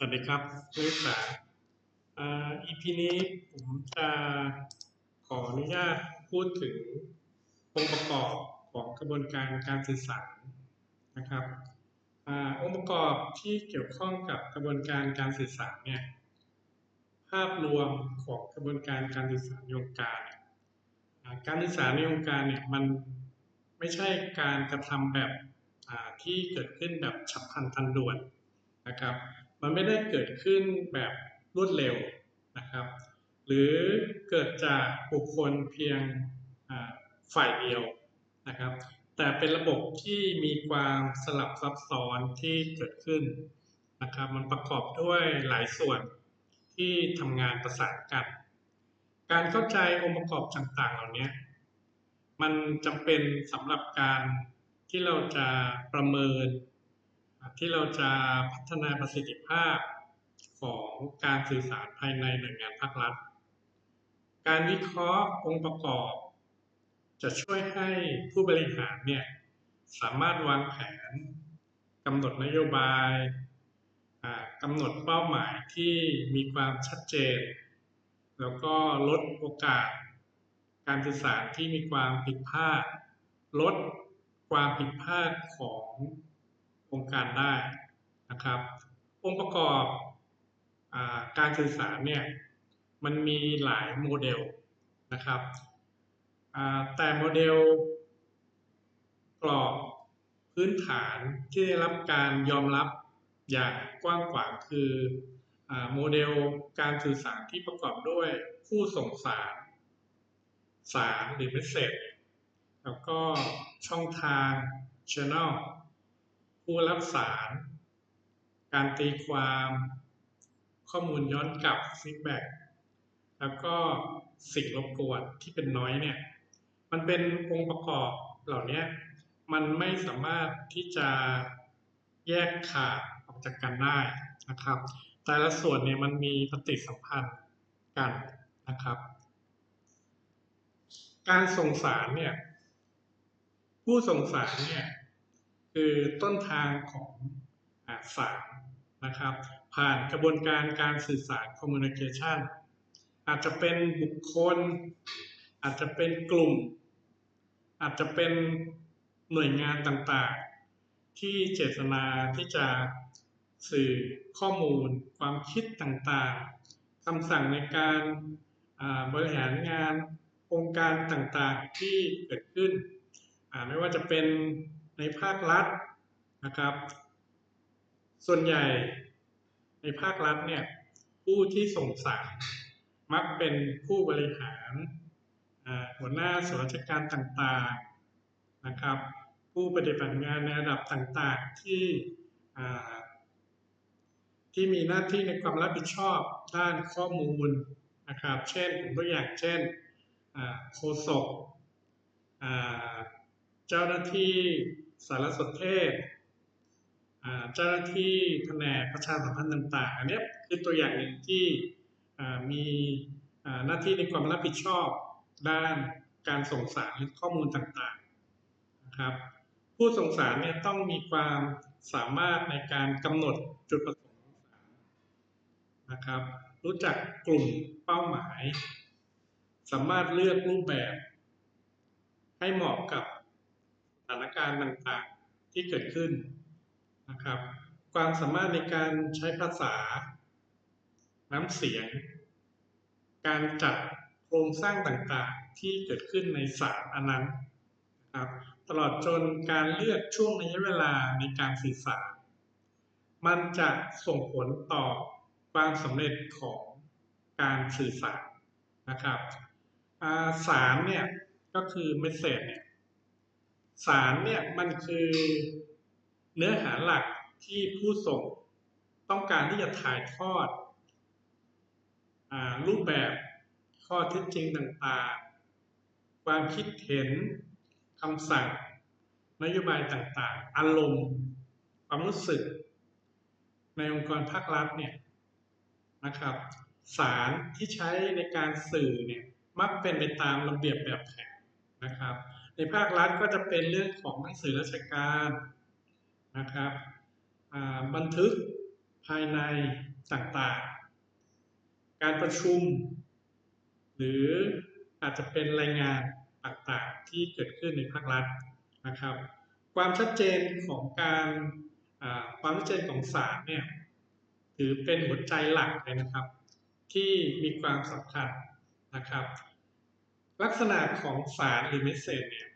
สวัสดีครับนักศึกษาอ EP นี้ผมจะขออนุญาตพูดถึงองค์ประกอบของกระบวนการการสื่อสารนะครับอองค์ประกอบที่เกี่ยวข้องกับกระบวนการการสื่อสารเนี่ยภาพรวมของกระบวนการการสื่อสารในองค์การ การสื่อสารในองค์การเนี่ยมันไม่ใช่การกระทำแบบที่เกิดขึ้นแบบฉับพลันทันด่วนนะครับ มันไม่ได้เกิดขึ้นแบบรวดเร็วนะครับ หรือเกิดจากบุคคลเพียงฝ่ายเดียวนะครับ แต่เป็นระบบที่มีความสลับซับซ้อนที่เกิดขึ้นนะครับ มันประกอบด้วยหลายส่วนที่ทำงานประสานกัน การเข้าใจองค์ประกอบต่างๆ เหล่านี้มันจำเป็นสำหรับการที่เราจะประเมิน ที่เราจะพัฒนาประสิทธิภาพของการสื่อสารภายในหน่วยงานภาครัฐ การวิเคราะห์องค์ประกอบ จะช่วยให้ผู้บริหารเนี่ยสามารถวางแผนกำหนดนโยบายกำหนดเป้าหมายที่มีความชัดเจน แล้วก็ลดโอกาส การสื่อสารที่มีความผิดพลาด ลดความผิดพลาดของ องค์การได้นะครับ องค์ประกอบอการสื่อสารเนี่ยมันมีหลายโมเดลนะครับแต่โมเดลกรอบพื้นฐานที่ได้รับการยอมรับอย่างกว้างขวางคืออโมเดลการสื่อสารที่ประกอบด้วยผู้ส่งสารสารหรือ message แล้วก็ช่องทาง channel ผู้รับสาร การตีความข้อมูลย้อนกลับ feedback แล้วก็สิ่งรบกวนที่เป็นน้อยเนี่ย มันเป็นองค์ประกอบเหล่านี้มันไม่สามารถที่จะแยกขาดออกจากกันได้นะครับ แต่ละส่วนเนี่ยมันมีปฏิสัมพันธ์กันนะครับ การส่งสารเนี่ย ผู้ส่งสารเนี่ย คือต้นทางของสารนะครับ ผ่านกระบวนการการสื่อสาร communication อาจจะเป็นบุคคล อาจจะเป็นกลุ่ม อาจจะเป็นหน่วยงานต่างๆ ที่เจตนาที่จะสื่อข้อมูล ความคิดต่างๆคำสั่งในการบริหารงานองค์การต่างๆที่เกิดขึ้น ไม่ว่าจะเป็น ในภาครัฐนะครับ ส่วนใหญ่ในภาครัฐเนี่ยผู้ที่ส่งสารมักเป็นผู้บริหารหัวหน้าส่วนราชการต่างๆนะครับ ผู้ปฏิบัติงานในระดับต่างๆที่ที่มีหน้าที่ในความรับผิดชอบด้านข้อมูลนะครับ เช่นผมตัวอย่างเช่นโฆษกเจ้าหน้าที่ สารสนเทศเจ้าหน้าที่แผนกประชาสัมพันธ์ต่างๆอันนี้คือตัวอย่างหนึ่งที่มีหน้าที่ในความรับผิดชอบด้านการส่งสารหรือข้อมูลต่างๆนะครับผู้ส่งสารเนี่ยต้องมีความสามารถในการกำหนดจุดประสงค์ของสารนะครับรู้จักกลุ่มเป้าหมาย สามารถเลือกรูปแบบ ให้เหมาะกับ ถานการณ์ต่างๆที่เกิดขึ้นนะครับ ความสามารถในการใช้ภาษา น้ำเสียง การจัดโครงสร้างต่างๆที่เกิดขึ้นในสารอันนั้นนะครับตลอดจนการเลือกช่วงระยะเวลาในการสื่อสาร มันจะส่งผลต่อความสำเร็จของการสื่อสารนะครับาสารเนี่ยก็คือเมสเซจเนี่ย สารเนี่ยมันคือเนื้อหาหลักที่ผู้ส่งต้องการที่จะถ่ายทอดอรูปแบบข้อเท็จจริงต่างๆ ความคิดเห็นคำสั่งนโยบายต่างๆ อารมณ์ ความรู้สึก ในองค์กรภาครัฐเนี่ยนะครับ สารที่ใช้ในการสื่อเนี่ยมักเป็นไปตามระเบียบแบบแผนนะครับ ในภาครัฐก็จะเป็นเรื่องของหนังสือราชการนะครับบันทึกภายในต่างๆ การประชุม หรืออาจจะเป็นรายงานต่างๆ ที่เกิดขึ้นในภาครัฐนะครับ ความชัดเจนของการความชัดเจนของศาลเนี่ยถือเป็นหัวใจหลักเลยนะครับ ที่มีความสำคัญนะครับ ลักษณะของสารหรือเมสเซจเนี่ย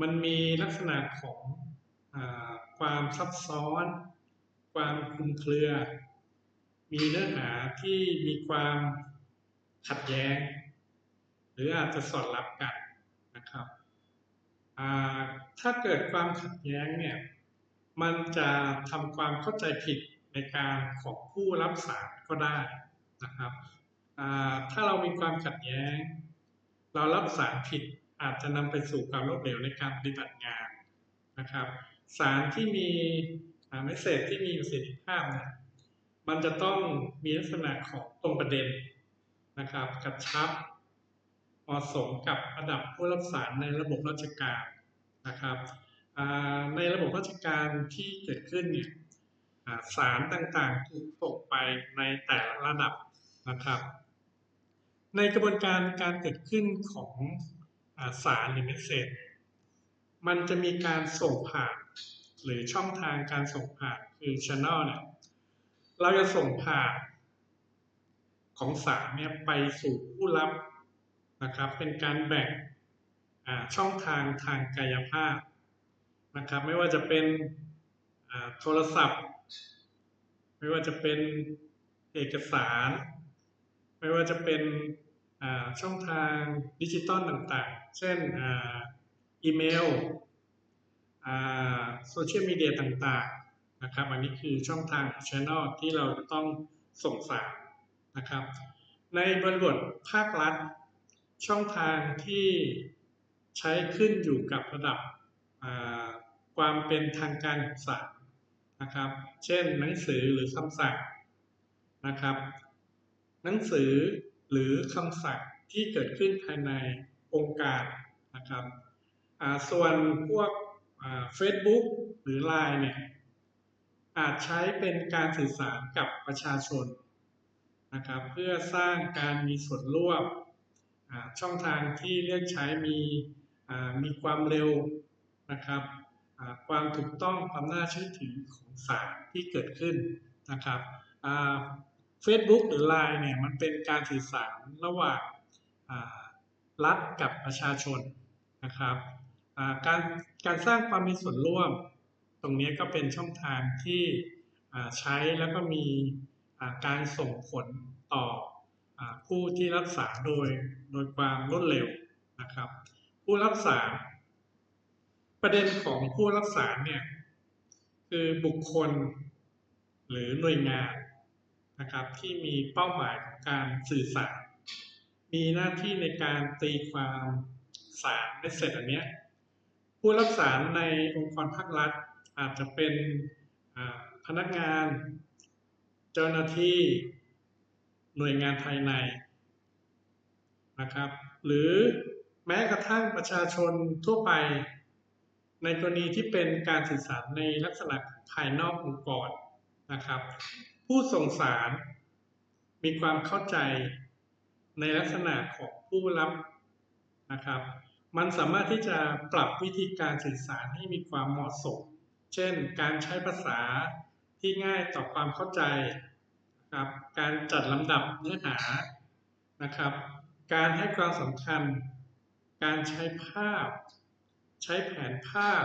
มันมีลักษณะของอความซับซ้อน ความคลุมเครือ มีเนื้อหาที่มีความขัดแย้ง หรืออาจจะสอดรับกันนะครับถ้าเกิดความขัดแย้งเนี่ยมันจะทำความเข้าใจผิดในการของผู้รับสารก็ได้นะครับถ้าเรามีความขัดแย้ง เรารับสารผิด อาจจะนำไปสู่ความล้มเหลวในการปฏิบัติงานนะครับ สารที่มีเมสเซจที่มีประสิทธิภาพเนี่ยมันจะต้องมีลักษณะของตรงประเด็นนะครับกระชับเหมาะสมกับระดับผู้รับสารในระบบราชการนะครับในระบบราชการที่เกิดขึ้นเนี่ยสารต่างๆถูกส่งไปในแต่ละระดับนะครับ ในกระบวนการการเกิดขึ้นของ สารหรือเมสเซจมันจะมีการส่งผ่าน หรือช่องทางการส่งผ่านคือช ANNEL เนี่ยเราจะส่งผ่านของสารเนี่ยไปสู่ผู้รับนะครับ เป็นการแบ่งช่องทางทางกายภาพนะครับ ไม่ว่าจะเป็นโทรศัพท์ ไม่ว่าจะเป็นเอกสาร ไม่ว่าจะเป็นช่องทางดิจิตอลต่าง เช่นอีเมลโซเชียลมีเดียต่างๆนะครับอันนี้คือช่องทาง Channel ที่เราจะต้องส่งสารนะครับ ในบริบทภาครัฐ ช่องทางที่ใช้ขึ้นอยู่กับระดับความเป็นทางการของศาลนะครับ เช่นหนังสือหรือคำสั่งนะครับ หนังสือหรือคำสั่งที่เกิดขึ้นภายใน องค์การนะครับส่วนพวกเฟซบุ๊กหรือ Line เนี่ยอาจใช้เป็นการสื่อสารกับประชาชนนะครับเพื่อสร้างการมีส่วนร่วมช่องทางที่เลือกใช้มีมีความเร็วนะครับความถูกต้องความน่าเชื่อถือของสารที่เกิดขึ้นนะครับอ่า Facebook หรือ Line เนี่ยมันเป็นการสื่อสารระหว่างา รัฐกับประชาชนนะครับการการสร้างความมีส่วนร่วม ตรงนี้ก็เป็นช่องทางที่ใช้แล้วก็มีการส่งผลต่ออผู้ที่รับสารโดยโดยความรวดเร็วนะครับ ผู้รับสารประเด็นของผู้รับสารเนี่ยคือบุคคลหรือหน่วยงานนะครับที่มีเป้าหมายของการสื่อสาร มีหน้าที่ในการตีความสารในเสร็จอันเนี้ยผู้รับสารในองค์กรภาครัฐ อาจจะเป็นพนักงาน เจ้าหน้าที่หน่วยงานภายในนะครับ หรือแม้กระทั่งประชาชนทั่วไป ในกรณีที่เป็นการสื่อสารในลักษณะภายนอกองค์กรนะครับ ผู้ส่งสารมีความเข้าใจ ในลักษณะของผู้รับนะครับ มันสามารถที่จะปรับวิธีการสื่อสารให้มีความเหมาะสม เช่น การใช้ภาษาที่ง่ายต่อความเข้าใจครับการจัดลำดับเนื้อหานะครับ การให้ความสำคัญ การใช้ภาพ ใช้แผนภาพ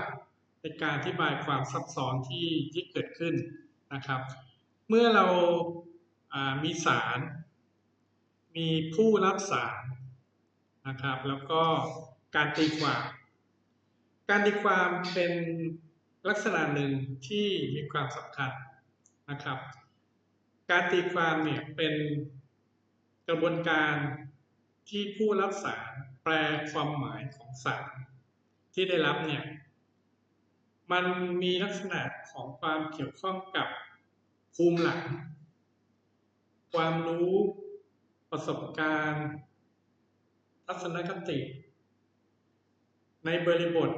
ในการอธิบายความซับซ้อนที่ที่เกิดขึ้นนะครับ เมื่อเราามีสาร มีผู้รับสารนะครับ แล้วก็การตีความ การตีความเป็นลักษณะหนึ่งที่มีความสำคัญนะครับ การตีความเนี่ยเป็นกระบวนการที่ผู้รับสารแปลความหมายของสารที่ได้รับเนี่ยมันมีลักษณะของความเกี่ยวข้องกับภูมิหลัง ความรู้ ประสบการณ์ ทัศนคติ ในบริบท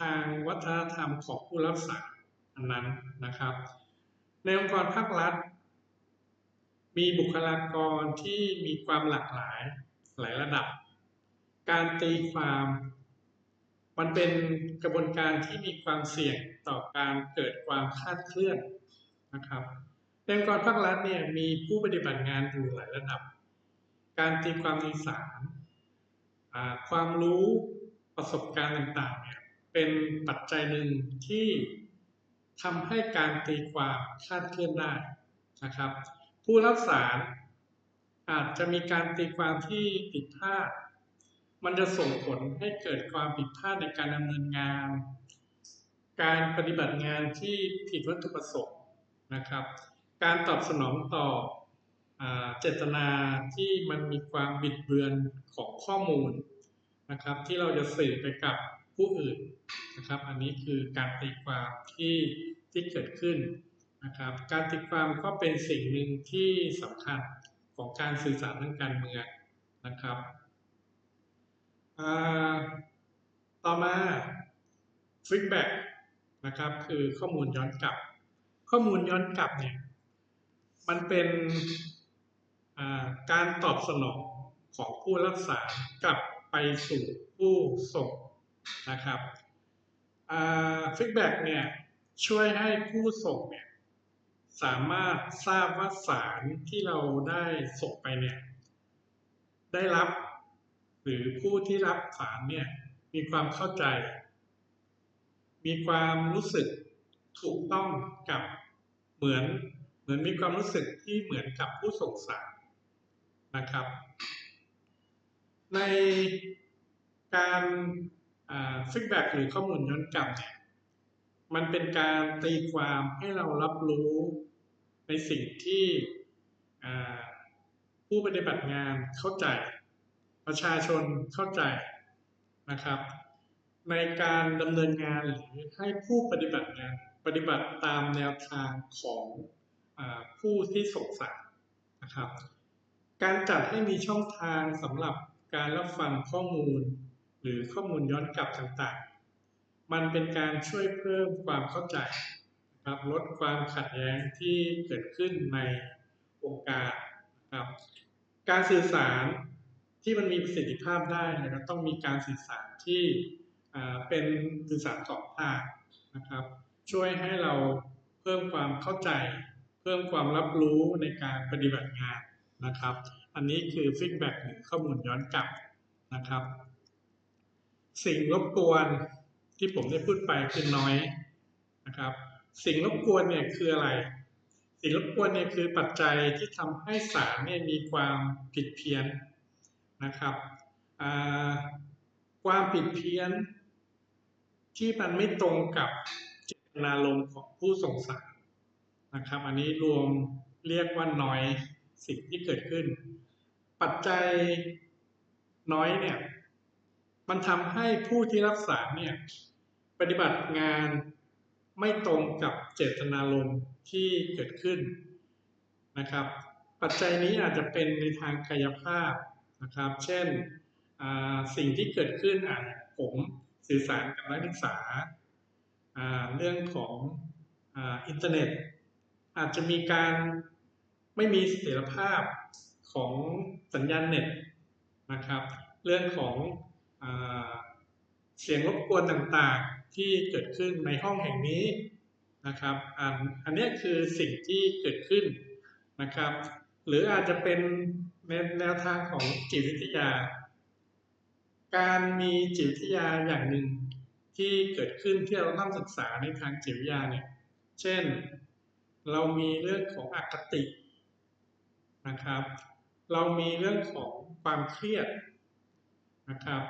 ทางวัฒนธรรมของผู้รับสารอันนั้นนะครับ ในองค์กรภาครัฐ มีบุคลากรที่มีความหลากหลายหลายระดับ การตีความมันเป็นกระบวนการที่มีความเสี่ยงต่อการเกิดความคาดเคลื่อนนะครับในองค์กรภาครัฐเนี่ยมีผู้ปฏิบัติงานอยู่หลายระดับ การตีความในสารความรู้ประสบการณ์ต่างๆเนี่ยเป็นปัจจัยหนึ่งที่ทำให้การตีความคาดเคลื่อนได้นะครับ ผู้รับสารอาจจะมีการตีความที่ผิดพลาด มันจะส่งผลให้เกิดความผิดพลาดในการดำเนินงาน การปฏิบัติงานที่ผิดวัตถุประสงค์นะครับ การตอบสนองต่อ เจตนาที่มันมีความบิดเบือนของข้อมูลนะครับที่เราจะสื่อไปกับผู้อื่นนะครับ อันนี้คือการตีความที่ที่เกิดขึ้นนะครับ การตีความก็เป็นสิ่งหนึ่งที่สำคัญของการสื่อสารทางการเมืองนะครับต่อมา feedback นะครับคือข้อมูลย้อนกลับ ข้อมูลย้อนกลับเนี่ยมันเป็น การตอบสนองของผู้รับสารกลับไปสู่ผู้ส่งนะครับฟีดแบ็กเนี่ยช่วยให้ผู้ส่งเนี่ยสามารถทราบว่าสารที่เราได้ส่งไปเนี่ยได้รับ หรือผู้ที่รับสารเนี่ยมีความเข้าใจ มีความรู้สึกถูกต้องกับเหมือนเหมือนมีความรู้สึกที่เหมือนกับผู้ส่งสาร นะครับ ในการฟีดแบ็กหรือข้อมูลย้อนกลับเนี่ยมันเป็นการตีความให้เรารับรู้ในสิ่งที่ผู้ปฏิบัติงานเข้าใจ ประชาชนเข้าใจนะครับ ในการดำเนินงานหรือให้ผู้ปฏิบัติงานปฏิบัติตามแนวทางของอผู้ที่ส่งสารนะครับ การจัดให้มีช่องทางสำหรับการรับฟังข้อมูล หรือข้อมูลย้อนกลับต่างๆ มันเป็นการช่วยเพิ่มความเข้าใจครับลดความขัดแย้งที่เกิดขึ้นในองค์การนะครับการสื่อสารที่มันมีประสิทธิภาพได้นะครับต้องมีการสื่อสารที่เป็นสื่อสารสองทางนะครับ ช่วยให้เราเพิ่มความเข้าใจ เพิ่มความรับรู้ในการปฏิบัติงาน นะครับ อันนี้คือฟีดแบ็กหรือข้อมูลย้อนกลับนะครับ สิ่งรบกวนที่ผมได้พูดไปคือน้อยนะครับ สิ่งรบกวนเนี่ยคืออะไร สิ่งรบกวนเนี่ยคือปัจจัยที่ทำให้สารเนี่ยมีความผิดเพี้ยนนะครับความผิดเพี้ยน ที่มันไม่ตรงกับเจตนารมณ์ของผู้ส่งสารนะครับ อันนี้รวมเรียกว่าน้อย สิ่งที่เกิดขึ้น ปัจจัยน้อยเนี่ยมันทำให้ผู้ที่รับสารเนี่ยปฏิบัติงานไม่ตรงกับเจตนารมณ์ที่เกิดขึ้นนะครับ ปัจจัยนี้อาจจะเป็นในทางกายภาพนะครับ เช่นสิ่งที่เกิดขึ้นอาจผมสื่อสารกับนักศึกษา เรื่องของอินเทอร์เน็ต อาจจะมีการ ไม่มีเสถียรภาพของสัญญาณเน็ตนะครับ เรื่องของอเสียงรบกวนต่างๆที่เกิดขึ้นในห้องแห่งนี้นะครับอันอันนี้คือสิ่งที่เกิดขึ้นนะครับ หรืออาจจะเป็นแนวทางของจิตวิทยา การมีจิตวิทยาอย่างหนึ่งที่เกิดขึ้นที่เราต้องศึกษาในทางจิตวิทยาเนี่ย เช่น เรามีเรื่องของอคติ นะครับ เรามีเรื่องของความเครียดนะครับ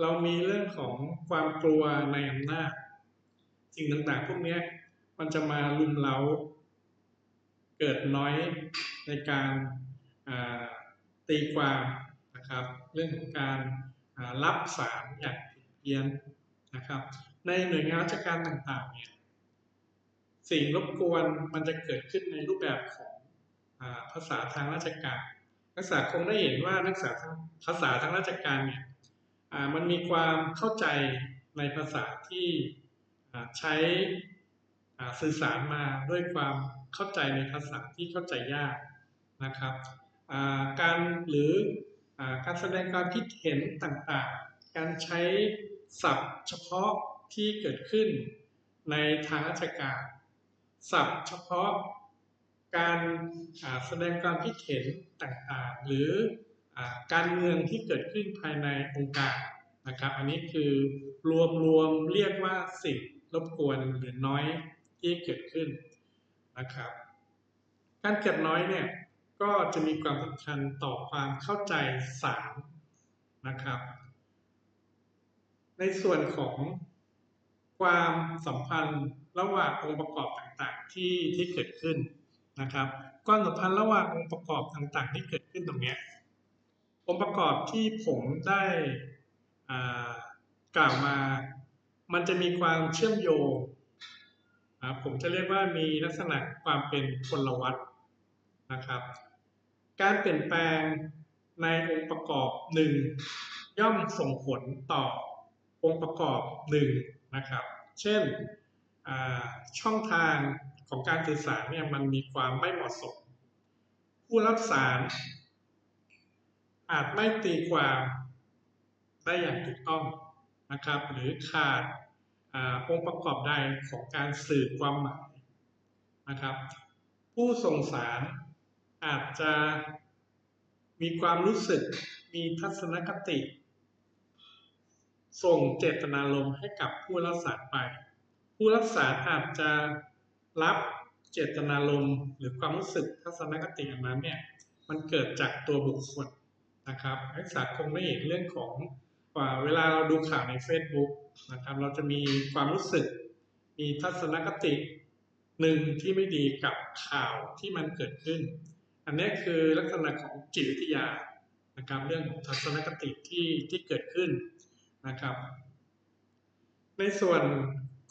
เรามีเรื่องของความกลัวในอำนาจสิ่งต่างๆ พวกนี้มันจะมาลุมเล้า เกิดน้อยในการตีความนะครับ เรื่องของการรับสารอย่างผิดเพี้ยนนะครับ ในหน่วยงานราชการต่างๆเนี่ยสิ่งรบกวนมันจะเกิดขึ้นในรูปแบบของ ภาษาทางราชการ นักศึกษาคงได้เห็นว่านักศึกษาทางภาษาทางราชการเนี่ยมันมีความเข้าใจในภาษาที่ใช้สื่อสารมาด้วยความเข้าใจในภาษาที่เข้าใจยากนะครับการหรืออการแสดงความคิดเห็นต่างๆ การใช้ศัพท์เฉพาะที่เกิดขึ้นในทางราชการ ศัพท์เฉพาะ การแสดงความคิดเห็นต่างๆ หรืออการเมืองที่เกิดขึ้นภายในองค์การนะครับ อันนี้คือรวมรวมๆเรียกว่าสิ่งรบกวนหรือน้อยที่เกิดขึ้นนะครับ การเกิดน้อยเนี่ยก็จะมีความสำคัญต่อความเข้าใจสารนะครับ ในส่วนของความสัมพันธ์ระหว่างองค์ประกอบต่างๆที่ที่เกิดขึ้น นะครับความสัมพันธ์ระหว่างองค์ประกอบต่างๆ ที่เกิดขึ้นตรงนี้องค์ประกอบที่ผมได้กล่าวมา มันจะมีความเชื่อมโยงผมจะเรียกว่ามีลักษณะความเป็นพลวัตนะครับ การเปลี่ยนแปลงในองค์ประกอบหนึ่งย่อมส่งผลต่อองค์ประกอบหนึ่งนะครับ เช่นช่องทาง ของการสื่อสารเนี่ยมันมีความไม่เหมาะสม ผู้รับสาร อาจไม่ตีความได้อย่างถูกต้องนะครับ หรือขาดอองค์ประกอบใดของการสื่อความหมายนะครับ ผู้ส่งสารอาจจะมีความรู้สึกมีทัศนคติ ส่งเจตนารมณ์ให้กับผู้รับสารไป ผู้รับสารอาจจะ รับเจตนารมณ์หรือความรู้สึกทัศนคติอันนั้นเนี่ยมันเกิดจากตัวบุคคลนะครับนักศึกษาคงได้เห็นเรื่องของว่าเวลาเราดูข่าวใน Facebook นะครับเราจะมีความรู้สึก มีทัศนคติหนึ่งที่ไม่ดีกับข่าวที่มันเกิดขึ้น อันนี้คือลักษณะของจิตวิทยานะครับเรื่องของทัศนคติที่ที่เกิดขึ้นนะครับ ในส่วน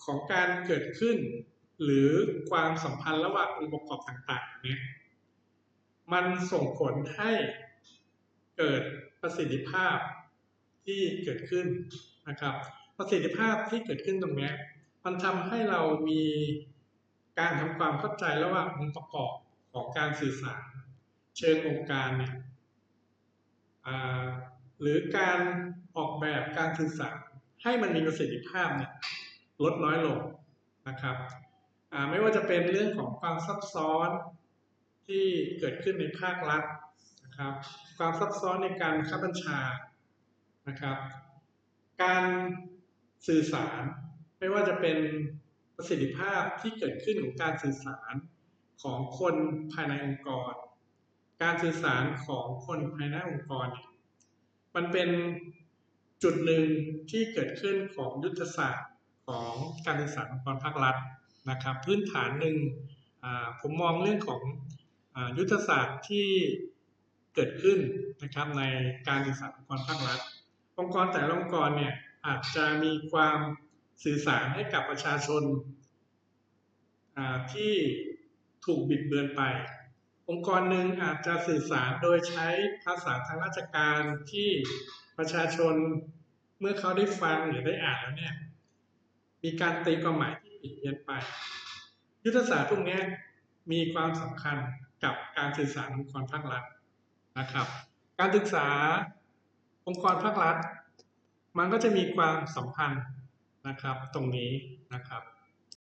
ของการเกิดขึ้น หรือความสัมพันธ์ระหว่างองค์ประกอบต่างๆ เนี่ย มันส่งผลให้เกิดประสิทธิภาพที่เกิดขึ้นนะครับ ประสิทธิภาพที่เกิดขึ้นตรงนี้มันทำให้เรามีการทำความเข้าใจระหว่างองค์ประกอบของการสื่อสาร เชิงองค์การเนี่ยหรือการออกแบบการสื่อสารให้มันมีประสิทธิภาพเนี่ยลดน้อยลงนะครับ ไม่ว่าจะเป็นเรื่องของความซับซ้อนที่เกิดขึ้นในภาครัฐนะครับ ความซับซ้อนในการคับบัญชานะครับ การสื่อสารไม่ว่าจะเป็นประสิทธิภาพที่เกิดขึ้นของการสื่อสารของคนภายในองค์กร การสื่อสารของคนภายในองค์กรเนี่ยมันเป็นจุดหนึ่งที่เกิดขึ้นของยุทธศาสตร์ของการสื่อสารองค์กรภาครัฐ นะครับพื้นฐานหนึ่งผมมองเรื่องของอยุทธศาสตร์ที่เกิดขึ้นนะครับในการสื่อสารองค์กรภาครัฐ องค์กรแต่ละองค์กรเนี่ยอาจจะมีความสื่อสารให้กับประชาชนที่ถูกบิดเบือนไป องค์กรหนึ่งอาจจะสื่อสารโดยใช้ภาษาทางราชการที่ประชาชนเมื่อเขาได้ฟังหรือได้อ่านแล้วเนี่ยมีการตีความหมาย ผิดเพี้ยนไป ยุทธศาสตร์พวกนี้มีความสำคัญกับการสื่อสารองค์กรภาครัฐนะครับ การศึกษาองค์กรภาครัฐ มันก็จะมีความสัมพันธ์นะครับตรงนี้นะครับ